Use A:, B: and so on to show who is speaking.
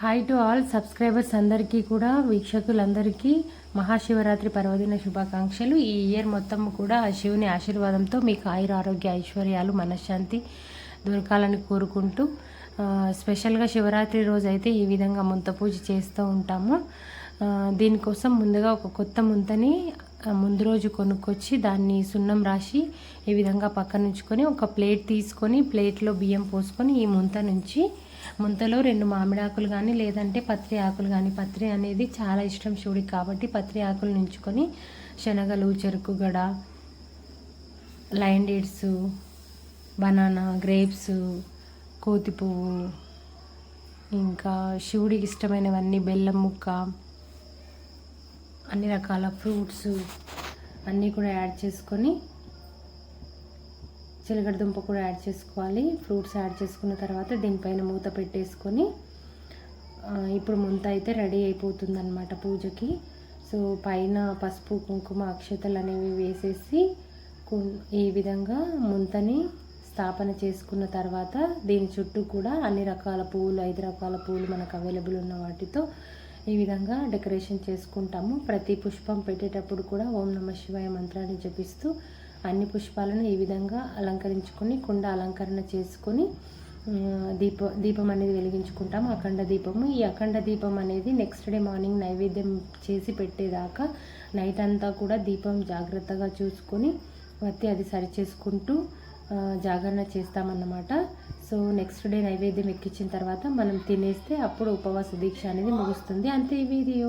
A: Hi to all subscribers అందరికీ కూడా వీక్షకులందరికీ మహాశివరాత్రి పర్వదిన శుభాకాంక్షలు. ఈ ఇయర్ మొత్తం కూడా ఆ శివుని ఆశీర్వాదంతో మీకు ఆయుర ఆరోగ్య ఐశ్వర్యాలు మనశ్శాంతి దొరకాలని కోరుకుంటూ స్పెషల్గా శివరాత్రి రోజు అయితే ఈ విధంగా ముంత పూజ చేస్తూ ఉంటాము. దీనికోసం ముందుగా ఒక కొత్త ముంతని ముందు రోజు కొనుక్కొచ్చి దాన్ని సున్నం రాసి ఈ విధంగా పక్కన ఉంచుకొని ఒక ప్లేట్ తీసుకొని ప్లేట్లో బియ్యం పోసుకొని ఈ ముంత నుంచి ముంతలో రెండు మామిడి ఆకులు కానీ లేదంటే పత్రి ఆకులు కానీ పత్రి అనేది చాలా ఇష్టం శివుడికి కాబట్టి పత్రి ఆకులు నుంచుకొని శనగలు చెరుకు గడ లైన్ డేట్స్ బనానా గ్రేప్స్ కోతి పువ్వు ఇంకా శివుడికి ఇష్టమైనవన్నీ బెల్లం ముక్క అన్ని రకాల ఫ్రూట్స్ అన్నీ కూడా యాడ్ చేసుకొని చిలకడ దుంప కూడా యాడ్ చేసుకోవాలి. ఫ్రూట్స్ యాడ్ చేసుకున్న తర్వాత దీనిపైన మూత పెట్టేసుకొని ఇప్పుడు ముంత అయితే రెడీ అయిపోతుంది అనమాట పూజకి. సో పైన పసుపు కుంకుమ అక్షతలు అనేవి వేసేసి ఈ విధంగా ముంతని స్థాపన చేసుకున్న తర్వాత దీని చుట్టూ కూడా అన్ని రకాల పువ్వులు ఐదు రకాల పువ్వులు మనకు అవైలబుల్ ఉన్న వాటితో ఈ విధంగా డెకరేషన్ చేసుకుంటాము. ప్రతి పుష్పం పెట్టేటప్పుడు కూడా ఓం నమ శివాయ మంత్రాన్ని జపిస్తూ అన్ని పుష్పాలను ఈ విధంగా అలంకరించుకొని కుండ అలంకరణ చేసుకొని దీప దీపం అనేది వెలిగించుకుంటాము. అఖండ దీపము. ఈ అఖండ దీపం అనేది నెక్స్ట్ డే మార్నింగ్ నైవేద్యం చేసి పెట్టేదాకా నైట్ అంతా కూడా దీపం జాగ్రత్తగా చూసుకొని వత్తి అది సరి చేసుకుంటూ జాగరణ చేస్తామన్నమాట. సో నెక్స్ట్ డే నైవేద్యం ఎక్కించిన తర్వాత మనం తినేస్తే అప్పుడు ఉపవాస దీక్ష అనేది ముగుస్తుంది. అంతే ఇది వీడియో.